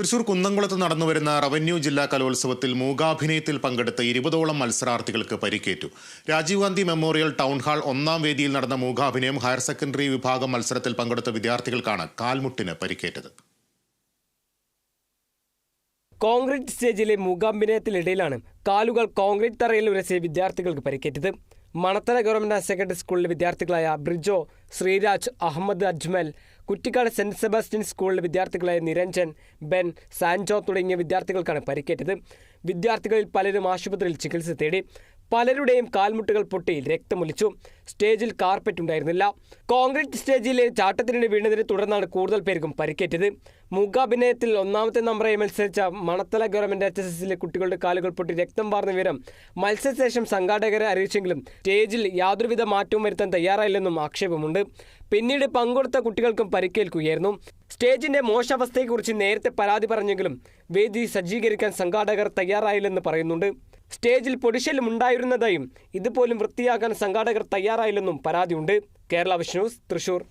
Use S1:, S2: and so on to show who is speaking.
S1: തൃശൂർ കുന്നംകുളത്ത് നടന്നുവരുന്ന റവന്യൂ ജില്ലാ കലോത്സവത്തിൽ മൂകാഭിനയത്തിൽ പങ്കെടുത്ത ഇരുപതോളം മത്സരാർത്ഥികൾക്ക് പരിക്കേറ്റു. Rajiv Gandhi memorial town hall ഒന്നാം വേദിയിൽ നടന്ന മൂകാഭിനയം ഹയർ സെക്കൻഡറി വിഭാഗം മത്സരത്തിൽ പങ്കെടുത്ത വിദ്യാർത്ഥികൾക്കാണ് കാൽമുട്ടിന് പരിക്കേറ്റത്.
S2: കോൺക്രീറ്റ് സ്റ്റേജിലെ മൂകാഭിനയത്തിനിടയിലാണ് കാലുകൾ കോൺക്രീറ്റ് തറയിൽ ഉരസിയ വിദ്യാർത്ഥികൾക്ക് പരിക്കേറ്റത്. മണത്തല ഗവൺമെന്റ് ഹയർ സെക്കൻഡറി സ്കൂളിലെ വിദ്യാർത്ഥികളായ ബ്രിജോ ശ്രീരാജ് അഹമ്മദ് അജ്മൽ കുറ്റിക്കാട് സെന്റ് സെബാസ്റ്റ്യൻ സ്കൂളിലെ വിദ്യാർത്ഥികളായ നിരഞ്ജൻ ബെൻ സാൻജോ തുടങ്ങിയ വിദ്യാർത്ഥികൾക്കാണ് പരിക്കേറ്റത്. വിദ്യാർത്ഥികളിൽ പലരും ആശുപത്രിയിൽ ചികിത്സ തേടി. പലരുടെയും കാൽമുട്ടുകൾ പൊട്ടി രക്തമൊലിച്ചു. സ്റ്റേജിൽ കാർപ്പറ്റ് ഉണ്ടായിരുന്നില്ല. കോൺക്രീറ്റ് സ്റ്റേജിലെ ചാട്ടത്തിനിടെ വീണതിനെ തുടർന്നാണ് കൂടുതൽ പേർക്കും പരിക്കേറ്റത്. മൂകാഭിനയത്തിൽ ഒന്നാമത്തെ നമ്പറായി മത്സരിച്ച മണത്തല ഗവൺമെന്റ് എച്ച് എസ് എസിലെ കുട്ടികളുടെ കാലുകൾ പൊട്ടി രക്തം വാർന്ന വിവരം മത്സരശേഷം സംഘാടകരെ അറിയിച്ചെങ്കിലും സ്റ്റേജിൽ യാതൊരുവിധ മാറ്റവും വരുത്താൻ തയ്യാറായില്ലെന്നും ആക്ഷേപമുണ്ട്. പിന്നീട് പങ്കെടുത്ത കുട്ടികൾക്കും പരിക്കേൽക്കുകയായിരുന്നു. സ്റ്റേജിന്റെ മോശാവസ്ഥയെക്കുറിച്ച് നേരത്തെ പരാതി പറഞ്ഞെങ്കിലും വേദി സജ്ജീകരിക്കാൻ സംഘാടകർ തയ്യാറായില്ലെന്ന് പറയുന്നുണ്ട്. സ്റ്റേജിൽ പൊടിശല്യം ഉണ്ടായിരുന്നതായും ഇതുപോലും വൃത്തിയാക്കാൻ സംഘാടകർ തയ്യാറായില്ലെന്നും പരാതിയുണ്ട്. കേരള വിഷ്ണൂസ് തൃശൂർ.